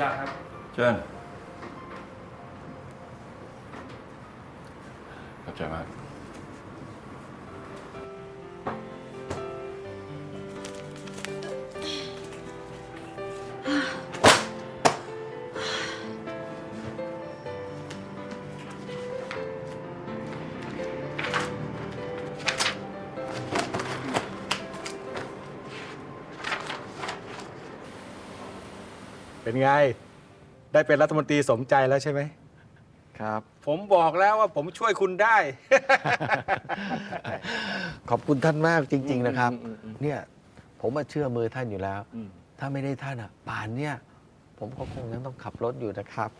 ญาตครับ เชิญขอบใจมาก เป็นไง ได้เป็นรัฐมนตรีสมใจแล้วใช่ไหม ครับ ผมบอกแล้วว่าผมช่วยคุณได้ ขอบคุณท่านมากจริง ๆ นะครับ อืมอืมอืม เนี่ยผมมาเชื่อมือท่านอยู่แล้วอืมถ้าไม่ได้ท่านอะป่านเนี่ย ผมก็คงยังต้องขับรถอยู่นะครับ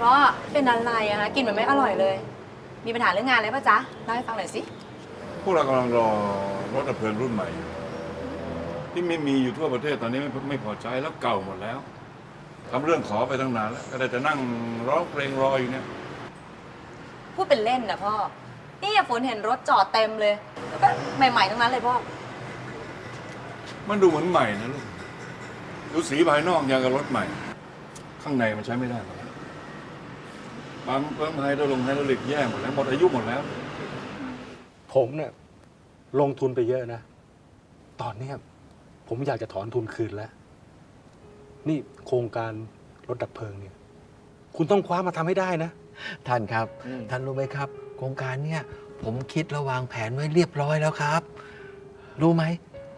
พ่อเป็นอะไรอะคะกินเหมือนไม่อร่อยเลย มีปัญหาเรื่องงานอะไรป่ะจ๊ะเล่าให้ฟังหน่อยสิพวกเรากำลังรอรถดับเพลิงรุ่นใหม่อยู่ที่ไม่มีอยู่ทั่วประเทศตอนนี้ไม่ไม่พอใจแล้วเก่าหมดแล้วทำเรื่องขอไปตั้งนานแล้ว ก็ได้แต่นั่งร้องเพลงรออยู่เนี่ยพูดเป็นเล่นนะพ่อนี่ฝนเห็นรถจอดเต็มเลย แล้วก็ใหม่ๆทั้งนั้นเลยพ่อมันดูเหมือนใหม่นะลูกดูสีภายนอกยังกับรถใหม่ ข้างในมันใช้ไม่ได้หรอก ปั๊มเพิ่มไฮดรลงไฮดรอลิกแย่หมดแล้วหมดอายุหมดแล้ว ผมเนี่ยลงทุนไปเยอะนะ ตอนเนี้ยผมอยากจะถอนทุนคืนแล้ว นี่โครงการรถดับเพลิงเนี่ย คุณต้องคว้ามาทำให้ได้นะ ท่านครับ อืม ท่านรู้ไหมครับ โครงการเนี่ยผมคิดและวางแผนไว้เรียบร้อยแล้วครับ รู้ไหม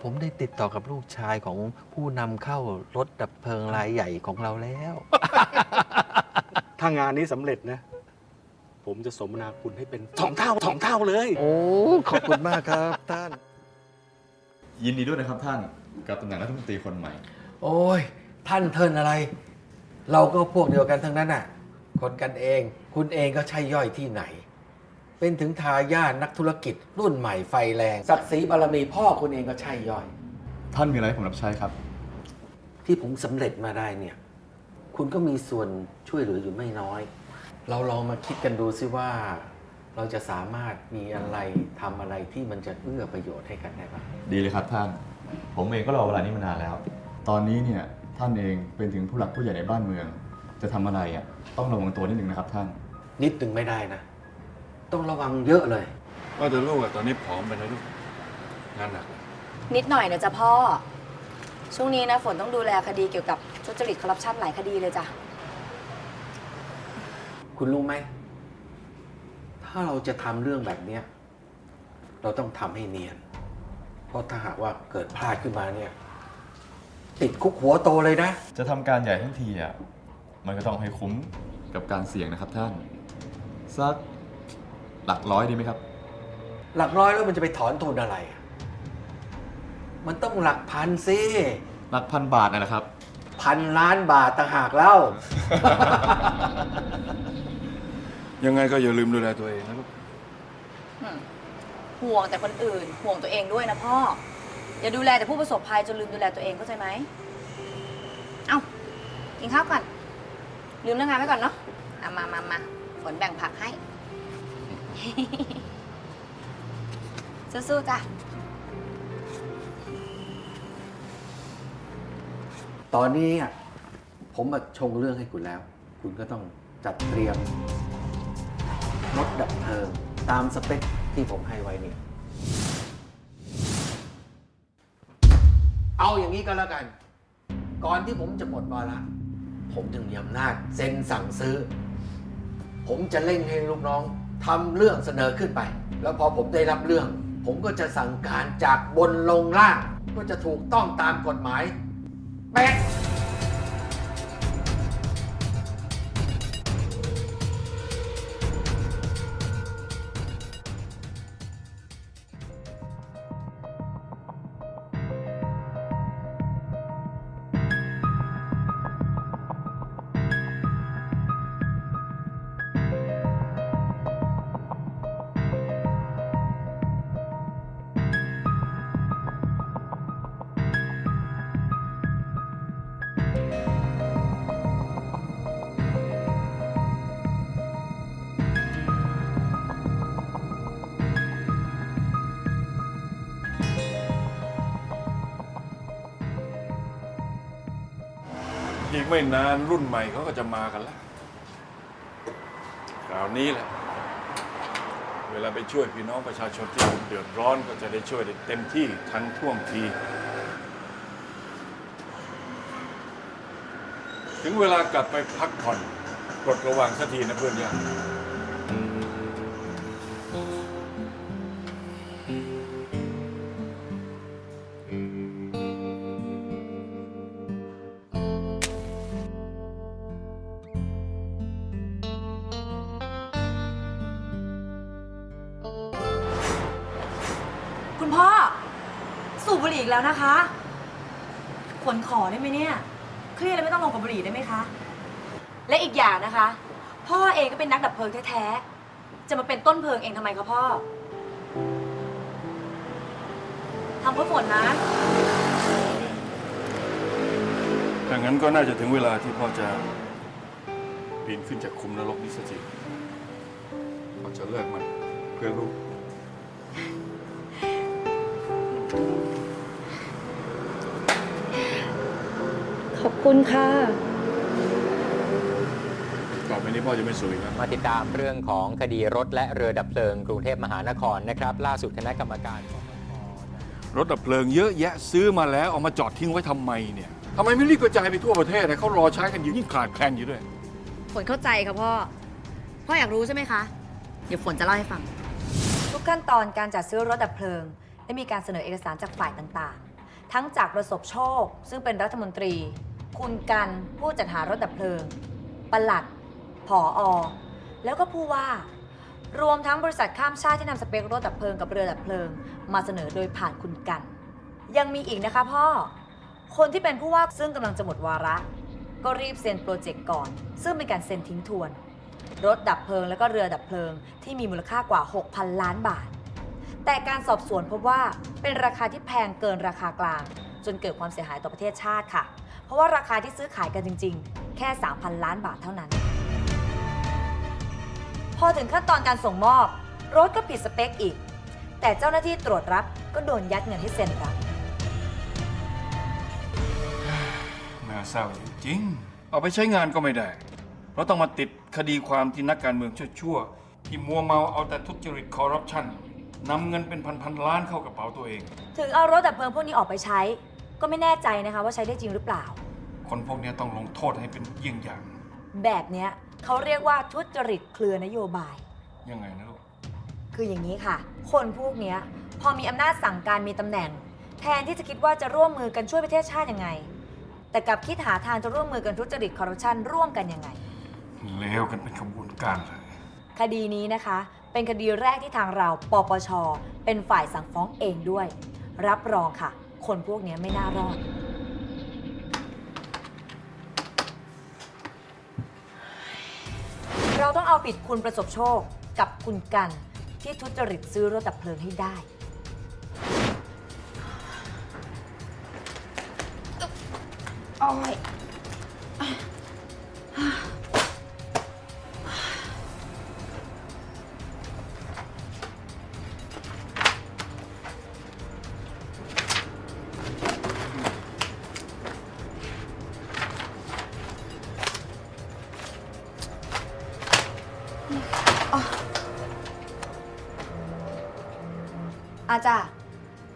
ผมได้ติดต่อกับลูกชายของผู้นำเข้ารถดับเพลิงรายใหญ่ของเราแล้ว ถ้างานนี้สำเร็จนะ ผมจะสมนาคุณให้เป็นสองเท่าสองเท่าเลย โอ้ ขอบคุณมากครับท่าน ยินดีด้วยนะครับท่านกับตำแหน่งรัฐมนตรีคนใหม่ โอ้ย ท่านเทินอะไร เราก็พวกเดียวกันทั้งนั้นน่ะ คนกันเอง คุณเองก็ใช่ย่อยที่ไหน เป็นถึงทายาทนักธุรกิจ รุ่นใหม่ไฟแรง ศักดิ์ศรีบารมีพ่อคุณเองก็ใช่ย่อย ท่านมีอะไรให้ผมรับใช้ครับ ที่ผมสำเร็จมาได้เนี่ย คุณก็มีส่วนช่วยเหลืออยู่ไม่น้อย เราลองมาคิดกันดูซิว่า เราจะสามารถมีอะไรทำอะไรที่มันจะเอื้อประโยชน์ให้กันได้บ้างดีเลยครับท่าน ผมเองก็รอเวลานี้มานานแล้ว ตอนนี้เนี่ยท่านเองเป็นถึงผู้หลักผู้ใหญ่ในบ้านเมือง จะทำอะไรอะต้องระวังตัวนิดนึงนะครับท่าน นิดนึงไม่ได้นะ ต้องระวังเยอะเลย ว่าแต่ลูกอะตอนนี้ผอมไปนะลูกงานหนักเลยนิดหน่อยนะจ๊ะพ่อ ช่วงนี้นะฝนต้องดูแลคดีเกี่ยวกับ ทุจริตคอร์รัปชันหลายคดีเลยจ้ะ คุณรู้ไหม ถ้าเราจะทำเรื่องแบบเนี้ยเราต้องทำให้เนียน เพราะถ้าหากว่าเกิดพลาดขึ้นมาเนี่ย ติดคุกหัวโตเลยนะ จะทำการใหญ่ทั้งทีอะ มันก็ต้องให้คุ้มกับการเสี่ยงนะครับท่าน สักหลักร้อยดีไหมครับ หลักร้อยแล้วมันจะไปถอนทุนอะไรอะมันต้องหลักพันสิ หลักพันบาทนะนะครับ พันล้านบาทต่างหากเล่า ยังไงก็อย่าลืมดูแลตัวเองนะลูกอืมห่วงแต่คนอื่น ห่วงตัวเองด้วยนะพ่อ อย่าดูแลแต่ผู้ประสบภัยจนลืมดูแลตัวเองเข้าใจไหม เอ้ากินข้าวก่อน ลืมเรื่องงานไว้ก่อนเนาะเอามามามาฝนแบ่งผักให้ สู้ๆจ้ะ ตอนนี้อะผมมาชงเรื่องให้คุณแล้ว คุณก็ต้องจัดเตรียมรถดับเพลิงตามสเปคที่ผมให้ไว้เนี่ยเอาอย่างนี้ก็แล้วกัน ก่อนที่ผมจะหมดวาระผมจึงมีอำนาจเซ็นสั่งซื้อ ผมจะเร่งให้ลูกน้องทำเรื่องเสนอขึ้นไป แล้วพอผมได้รับเรื่อง ผมก็จะสั่งการจากบนลงล่าง ก็จะถูกต้องตามกฎหมาย เไม่นานรุ่นใหม่เขาก็จะมากันแล้วคราวนี้แหละ เวลาไปช่วยพี่น้องประชาชนที่เดือดร้อนก็จะได้ช่วยได้เต็มที่ทันท่วงที ถึงเวลากลับไปพักผ่อนปลดระวังสักทีนะเพื่อนยา แล้วนะคะขนขอได้ไหมเนี่ย เครียดแล้วไม่ต้องลงกับบุหรี่ได้ไหมคะ และอีกอย่างนะคะ พ่อเองก็เป็นนักดับเพลิงแท้ๆ จะมาเป็นต้นเพลิงเองทำไมคะพ่อทำเพื่อฝนนะถ้างั้นก็น่าจะถึงเวลาที่พ่อจะปีนขึ้นจากคุมนรกนี้สักทีพ่อจะเลิกมันเพื่อลูก ขอบคุณค่ะ ต่อไปนี้พ่อจะไม่สูบอีกแล้ว มาติดตามเรื่องของคดีรถและเรือดับเพลิงกรุงเทพมหานครนะครับ ล่าสุดคณะกรรมการรถดับเพลิงเยอะแยะซื้อมาแล้วเอามาจอดทิ้งไว้ทำไมเนี่ยทำไมไม่รีบกระจายไปทั่วประเทศนะเขารอใช้กันอยู่ยิ่งขาดแคลนอยู่ด้วย ฝนเข้าใจค่ะพ่อ พ่ออยากรู้ใช่ไหมคะ เดี๋ยวฝนจะเล่าให้ฟัง ทุกขั้นตอนการจัดซื้อรถดับเพลิง ได้มีการเสนอเอกสารจากฝ่ายต่างๆ ทั้งจากประสบโชค ซึ่งเป็นรัฐมนตรี คุณกันผู้จัดหารถดับเพลิงปลัดผออแล้วก็ผู้ว่า รวมทั้งบริษัทข้ามชาติที่นำสเปครถดับเพลิงกับเรือดับเพลิง มาเสนอโดยผ่านคุณกัน ยังมีอีกนะคะพ่อ คนที่เป็นผู้ว่าซึ่งกำลังจะหมดวาระ ก็รีบเซ็นโปรเจกต์ก่อน ซึ่งเป็นการเซ็นทิ้งทวน รถดับเพลิงและก็เรือดับเพลิง ที่มีมูลค่ากว่า 6,000 ล้านบาท แต่การสอบสวนพบว่าเป็นราคาที่แพงเกินราคากลาง จนเกิดความเสียหายต่อประเทศชาติค่ะ ราะว่าราคาที่ซื้อขายกันจริง ๆ แค่ 3,000 ล้านบาทเท่านั้น พอถึงขั้นตอนการส่งมอบ รถก็ผิดสเปคอีก แต่เจ้าหน้าที่ตรวจรับก็โดนยัดเงินให้เซ็นรับน่าเศร้าจริงๆ เอาไปใช้งานก็ไม่ได้ เพราะต้องมาติดคดีความที่นักการเมืองชั่วๆ ที่มัวเมาเอาแต่ทุจริตคอร์รัปชันนำเงินเป็นพันๆล้านเข้ากระเป๋าตัวเอง ถึงเอารถดับเพลิงพวกนี้ออกไปใช้ ก็ไม่แน่ใจนะคะว่าใช้ได้จริงหรือเปล่า คนพวกนี้ต้องลงโทษให้เป็นเยี่ยงอย่าง แบบเนี้ยเขาเรียกว่าทุจริตเครือนโยบาย ยังไงนะลูก คืออย่างนี้ค่ะ คนพวกเนี้ยพอมีอำนาจสั่งการมีตำแหน่ง แทนที่จะคิดว่าจะร่วมมือกันช่วยประเทศชาติยังไง แต่กลับคิดหาทางจะร่วมมือกันทุจริตคอร์รัปชันร่วมกันยังไง เลวกันเป็นขบวนการเลย คดีนี้นะคะ เป็นคดีแรกที่ทางเราปปช เป็นฝ่ายสั่งฟ้องเองด้วย รับรองค่ะ คนพวกนี้ไม่น่ารอด เราต้องเอาผิดคุณประสบโชคกับคุณกันที่ทุจริตซื้อรถดับเพลิงให้ได้ โอ้ย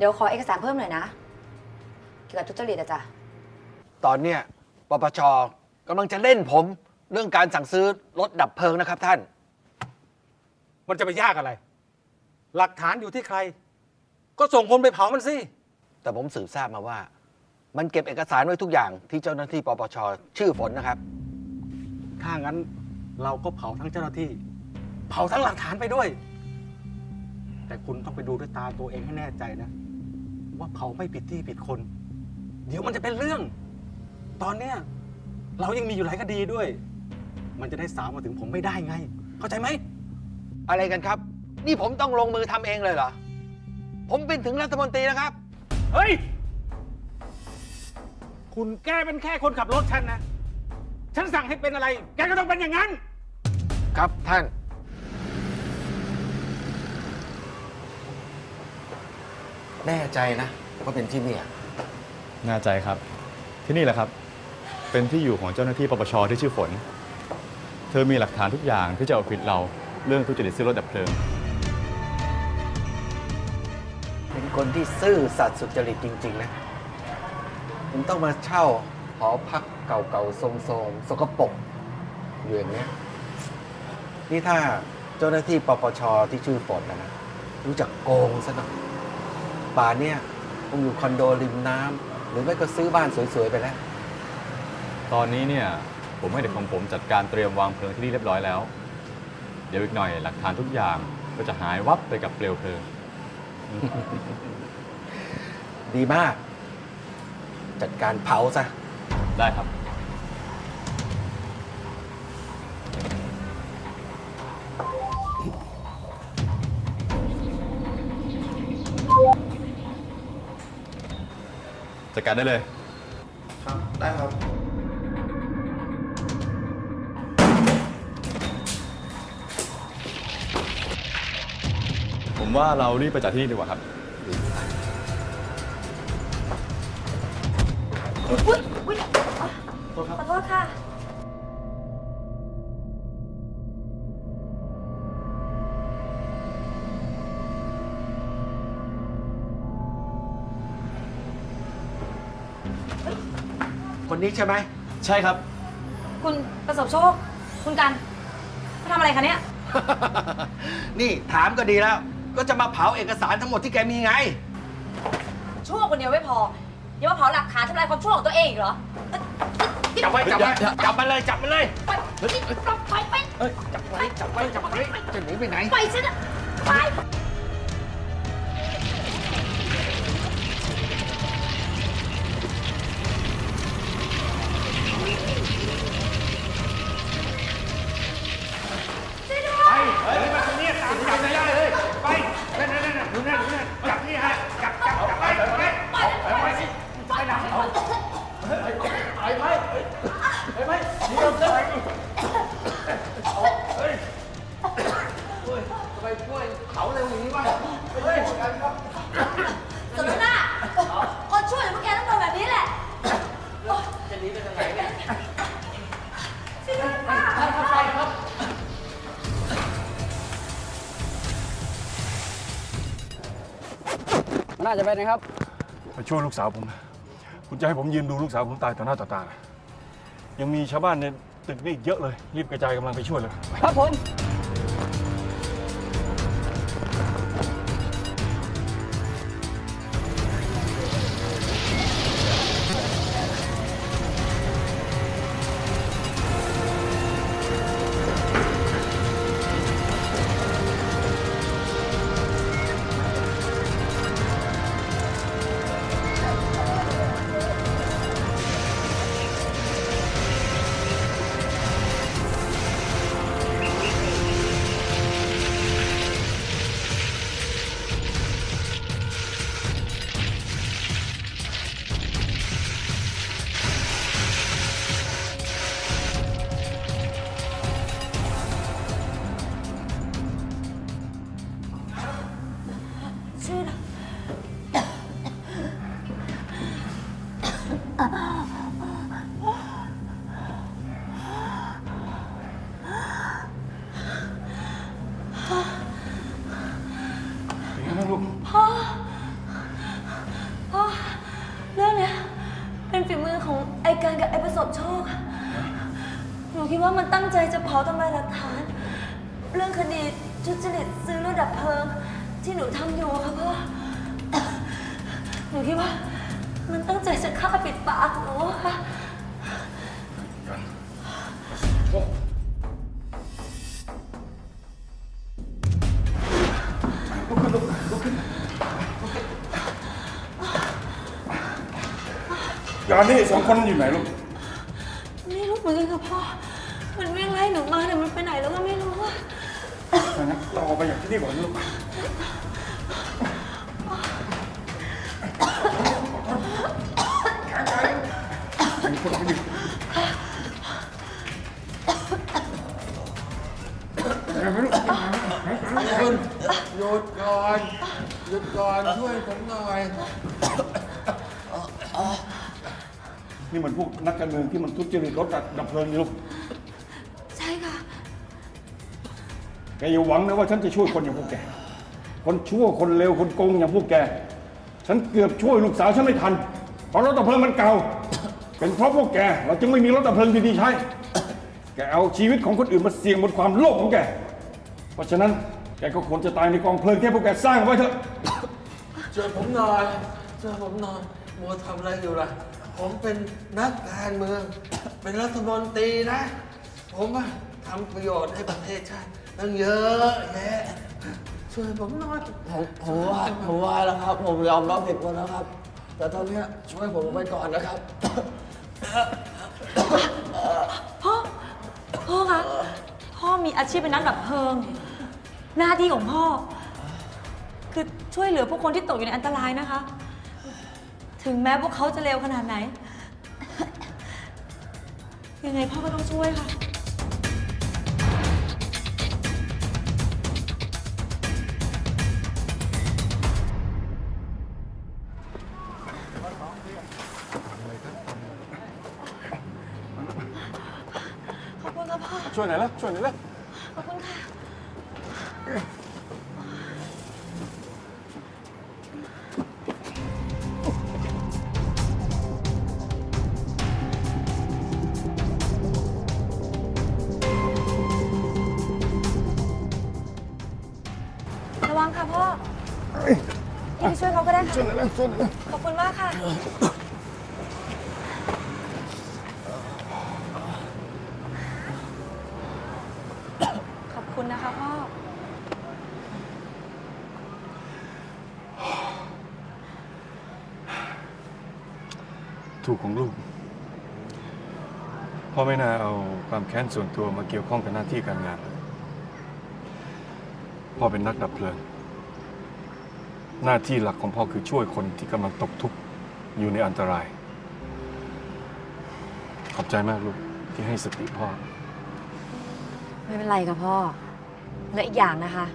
ดี๋ยวขอเอกสารเพิ่มหน่อยนะ เกี่ยวกับทุจริตอะจ้ะ ตอนเนี้ยปปชกำลังจะเล่นผมเรื่องการสั่งซื้อรถดับเพลิงนะครับท่าน มันจะไปยากอะไร หลักฐานอยู่ที่ใคร ก็ส่งคนไปเผามันสิ แต่ผมสืบทราบมาว่า มันเก็บเอกสารไว้ทุกอย่างที่เจ้าหน้าที่ปปชชื่อฝนนะครับ ถ้างั้นเราก็เผาทั้งเจ้าหน้าที่ เผาทั้งหลักฐานไปด้วย แต่คุณต้องไปดูด้วยตาตัวเองให้แน่ใจนะ ว่าเผาไม่ผิดที่ผิดคน เดี๋ยวมันจะเป็นเรื่อง ตอนเนี้ยเรายังมีอยู่หลายคดีด้วย มันจะได้สาวมาถึงผมไม่ได้ไง เข้าใจไหม อะไรกันครับ นี่ผมต้องลงมือทำเองเลยเหรอ ผมเป็นถึงรัฐมนตรีนะครับ เฮ้ย คุณแกเป็นแค่คนขับรถฉันนะ ฉันสั่งให้เป็นอะไร แกก็ต้องเป็นอย่างนั้น ครับท่าน แน่ใจนะว่าเป็นที่เนี่ยน่าใจครับ ที่นี่แหละครับ เป็นที่อยู่ของเจ้าหน้าที่ปปชที่ชื่อฝน เธอมีหลักฐานทุกอย่างที่จะเอาผิดเราเรื่องทุจริตซื้อรถดับเพลิง เป็นคนที่ซื่อสัตย์สุจริตจริง ๆ นะผมต้องมาเช่าหอพักเก่าๆโทรมๆสกปรกอยู่อย่างเนี้ยนี่ถ้าเจ้าหน้าที่ปปชที่ชื่อฝนนะนะรู้จักโกงซะหน่อย ป่านเนี่ยคงอยู่คอนโดริมน้ำหรือไม่ก็ซื้อบ้านสวยๆไปแล้ว ตอนนี้เนี่ยผมให้เด็กของผมจัดการเตรียมวางเพลิงที่นี่เรียบร้อยแล้ว เดี๋ยวอีกหน่อยหลักฐานทุกอย่างก็จะหายวับไปกับเปลวเพลิง ดีมาก จัดการเผาซะ ได้ครับ จัดการได้เลย ครับ ได้ครับ ผมว่าเรารีบไปจากที่นี่ดีกว่าครับ อุ๊ยอุ๊ยขอโทษค่ะ คนนี้ใช่ไหม ใช่ครับ คุณประสบโชค คุณกันมาทำอะไรคะเนี่ย นี่ถามก็ดีแล้ว ก็จะมาเผาเอกสารทั้งหมดที่แกมีไง ชั่วคนเดียวไม่พอ ยังมาเผาหลักฐานทำลายความชั่วของตัวเองอีกเหรอจับไว้จับไว้จับมาเลยจับมาเลยไปไปไปจับไว้จับไว้จับไว้จะหนีไปไหน ไปฉันอะไป นน่าจะเป็นนะครับมาช่วยลูกสาวผม คุณจะให้ผมยืนดูลูกสาวผมตายต่อหน้าต่อตานะยังมีชาวบ้านในตึกนี่อีกเยอะเลย รีบกระจายกำลังไปช่วยเลย ครับผม การนี่สองคนอยู่ไหนลูก ไม่รู้เหมือนกันค่ะพ่อ มันวิ่งไล่หนูมาแต่มันไปไหนแล้วก็ไม่รู้อะงั้นเราออกไปจากที่นี่ก่อนลูกแข็งใจคุณหยุดก่อนหยุดก่อนช่วยผมหน่อย นี่มันพวกนักการเมืองที่มันทุจริตรถดับเพลิงนี่ลูกใช่ค่ะ แกอย่าหวังนะว่าฉันจะช่วยคนอย่างพวกแก คนชั่วคนเลวคนโกงอย่างพวกแก ฉันเกือบช่วยลูกสาวฉันไม่ทัน เพราะรถดับเพลิงมันเก่า เป็นเพราะพวกแก เราจึงไม่มีรถดับเพลิงดีๆใช้ แกเอาชีวิตของคนอื่นมาเสี่ยงบนความโลภของแก เพราะฉะนั้นแกก็ควรจะตายในกองเพลิงที่พวกแกสร้างเอาไว้เถอะ ช่วยผมหน่อยช่วยผมหน่อยมัวทำอะไรอยู่ล่ะ ผมเป็นนักการเมือง เป็นรัฐมนตรีนะ ผมอะทำประโยชน์ให้ประเทศชาติตั้งเยอะแยะช่วยผมหน่อยผมผมว่าผมว่าแล้วครับ ผมยอมรับผิดหมดแล้วครับ แต่ตอนเนี้ยช่วยผมไปก่อนนะครับ พ่อ พ่อคะ พ่อมีอาชีพเป็นนักดับเพลิง หน้าที่ของพ่อ คือช่วยเหลือผู้คนที่ตกอยู่ในอันตรายนะคะ ถึงแม้พวกเขาจะเลวขนาดไหน ยังไงพ่อก็ต้องช่วยค่ะขอบคุณค่ะพ่อช่วยหน่อยละช่วยหน่อยละ ขาก็ได้ค่ะช่วยหน่อยละช่วยหน่อยละขอบคุณมากค่ะ ขอบคุณนะคะพ่อ ถูกของลูก พ่อไม่น่าเอาความแค้นส่วนตัวมาเกี่ยวข้องกับหน้าที่การงาน พ่อเป็นนักดับเพลิง หน้าที่หลักของพ่อคือช่วยคนที่กำลังตกทุกข์อยู่ในอันตราย ขอบใจมากลูกที่ให้สติพ่อ ไม่เป็นไรค่ะพ่อ และอีกอย่างนะคะ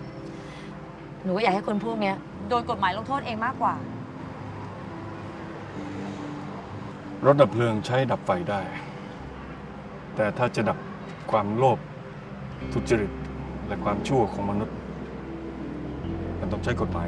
หนูก็อยากให้คนพวกเนี้ยโดนกฎหมายลงโทษเองมากกว่า รถดับเพลิงใช้ดับไฟได้ แต่ถ้าจะดับความโลภทุจริต และความชั่วของมนุษย์ มันต้องใช้กฎหมาย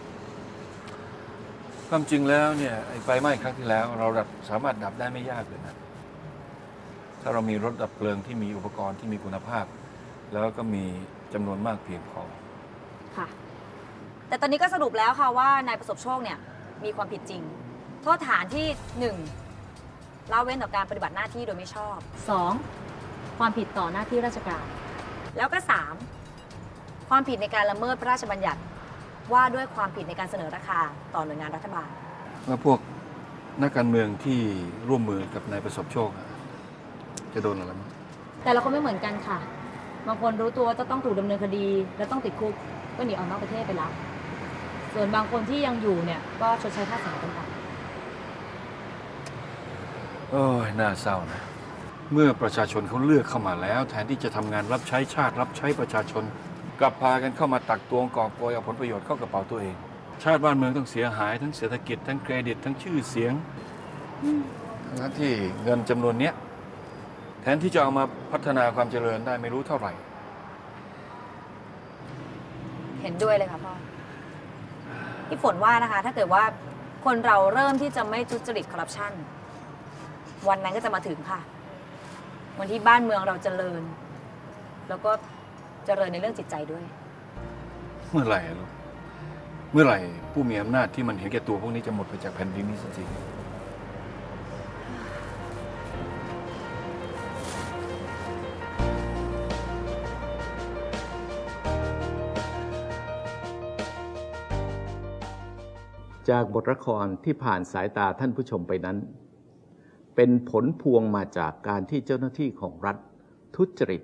ความจริงแล้วเนี่ยไอ้ไฟไหม้ครั้งที่แล้ว เราดับสามารถดับได้ไม่ยากเลยนะ ถ้าเรามีรถดับเพลิงที่มีอุปกรณ์ที่มีคุณภาพ แล้วก็มีจำนวนมากเพียงพอ ค่ะ แต่ตอนนี้ก็สรุปแล้วค่ะว่านายประสบโชคเนี่ยมีความผิดจริง โทษฐานที่ 1. ละเว้นต่อการปฏิบัติหน้าที่โดยไม่ชอบ 2. ความผิดต่อหน้าที่ราชการ แล้วก็ 3. ความผิดในการละเมิดพระราชบัญญัติ ว่าด้วยความผิดในการเสนอราคาต่อหน่วยงานรัฐบาล แล้วพวกนักการเมืองที่ร่วมมือกับนายประสบโชคอะจะโดนอะไรมั้งแต่ละคนไม่เหมือนกันค่ะ บางคนรู้ตัวว่าจะต้องถูกดำเนินคดี และต้องติดคุกก็หนีออกนอกประเทศไปแล้ว ส่วนบางคนที่ยังอยู่เนี่ยก็ชดใช้ค่าเสียหายกันไป โอ้ยน่าเศร้านะ เมื่อประชาชนเขาเลือกเข้ามาแล้ว แทนที่จะทำงานรับใช้ชาติรับใช้ประชาชน กลับพากันเข้ามาตักตวงกอบโกยเอาผลประโยชน์เข้ากระเป๋าตัวเอง ชาติบ้านเมืองต้องเสียหายทั้งเศรษฐกิจทั้งเครดิตทั้งชื่อเสียงทั้งที่เงินจำนวนเนี้ยแทนที่จะเอามาพัฒนาความเจริญได้ไม่รู้เท่าไหร่ เห็นด้วยเลยค่ะพ่อที่ฝนว่านะคะ ถ้าเกิดว่าคนเราเริ่มที่จะไม่ทุจริตคอร์รัปชันวันนั้นก็จะมาถึงค่ะ วันที่บ้านเมืองเราเจริญ แล้วก็ เจริญในเรื่องจิตใจด้วย เมื่อไหร่อะลูก เมื่อไหร่ผู้มีอำนาจที่มันเห็นแก่ตัวพวกนี้จะหมดไปจากแผ่นดินนี้สักทีจากบทละครที่ผ่านสายตาท่านผู้ชมไปนั้น เป็นผลพวงมาจากการที่เจ้าหน้าที่ของรัฐทุจริต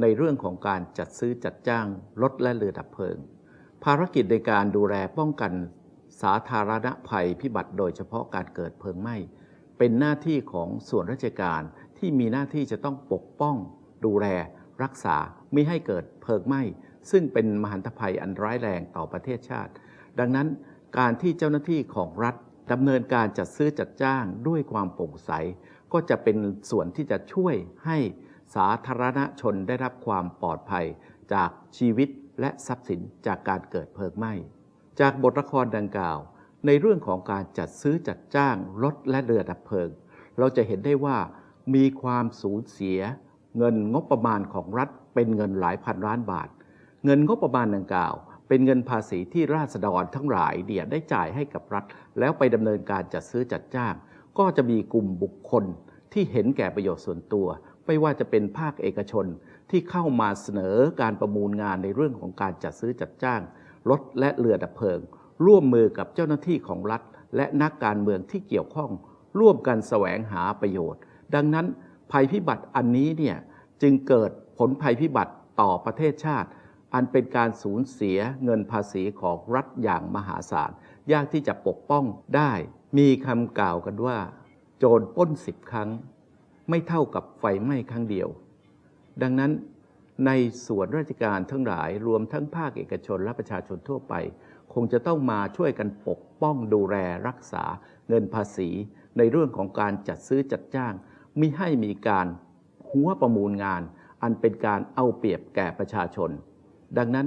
ในเรื่องของการจัดซื้อจัดจ้างรถและเรือดับเพลิง ภารกิจในการดูแลป้องกันสาธารณภัยพิบัติโดยเฉพาะการเกิดเพลิงไหม้เป็นหน้าที่ของส่วนราชการที่มีหน้าที่จะต้องปกป้อง ดูแล รักษาไม่ให้เกิดเพลิงไหม้ ซึ่งเป็นมหันตภัยอันร้ายแรงต่อประเทศชาติ ดังนั้นการที่เจ้าหน้าที่ของรัฐดำเนินการจัดซื้อจัดจ้างด้วยความโปร่งใส ก็จะเป็นส่วนที่จะช่วยให้ สาธารณชนได้รับความปลอดภัยจากชีวิตและทรัพย์สินจากการเกิดเพลิงไหม้ จากบทละครดังกล่าว ในเรื่องของการจัดซื้อจัดจ้างรถและเรือดับเพลิง เราจะเห็นได้ว่ามีความสูญเสีย เงินงบประมาณของรัฐเป็นเงินหลายพันล้านบาท เงินงบประมาณดังกล่าว เป็นเงินภาษีที่ราษฎรทั้งหลายเดียได้จ่ายให้กับรัฐ แล้วไปดำเนินการจัดซื้อจัดจ้าง ก็จะมีกลุ่มบุคคลที่เห็นแก่ประโยชน์ส่วนตัว ไม่ว่าจะเป็นภาคเอกชนที่เข้ามาเสนอการประมูลงานในเรื่องของการจัดซื้อจัดจ้าง รถและเรือดับเพลิง ร่วมมือกับเจ้าหน้าที่ของรัฐ และนักการเมืองที่เกี่ยวข้อง ร่วมกันแสวงหาประโยชน์ ดังนั้นภัยพิบัติอันนี้เนี่ยจึงเกิดผลภัยพิบัติต่อประเทศชาติ อันเป็นการสูญเสียเงินภาษีของรัฐอย่างมหาศาล ยากที่จะปกป้องได้ มีคำกล่าวกันว่า โจรป้นสิบครั้ง ไม่เท่ากับไฟไหม้ครั้งเดียว ดังนั้นในส่วนราชการทั้งหลายรวมทั้งภาคเอกชนและประชาชนทั่วไป คงจะต้องมาช่วยกันปกป้องดูแลรักษาเงินภาษี ในเรื่องของการจัดซื้อจัดจ้างมิให้มีการหัวประมูลงาน อันเป็นการเอาเปรียบแก่ประชาชน ดังนั้น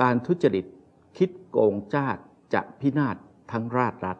การทุจริตคิดโกงจ้าจะพินาศทั้งราชรัฐ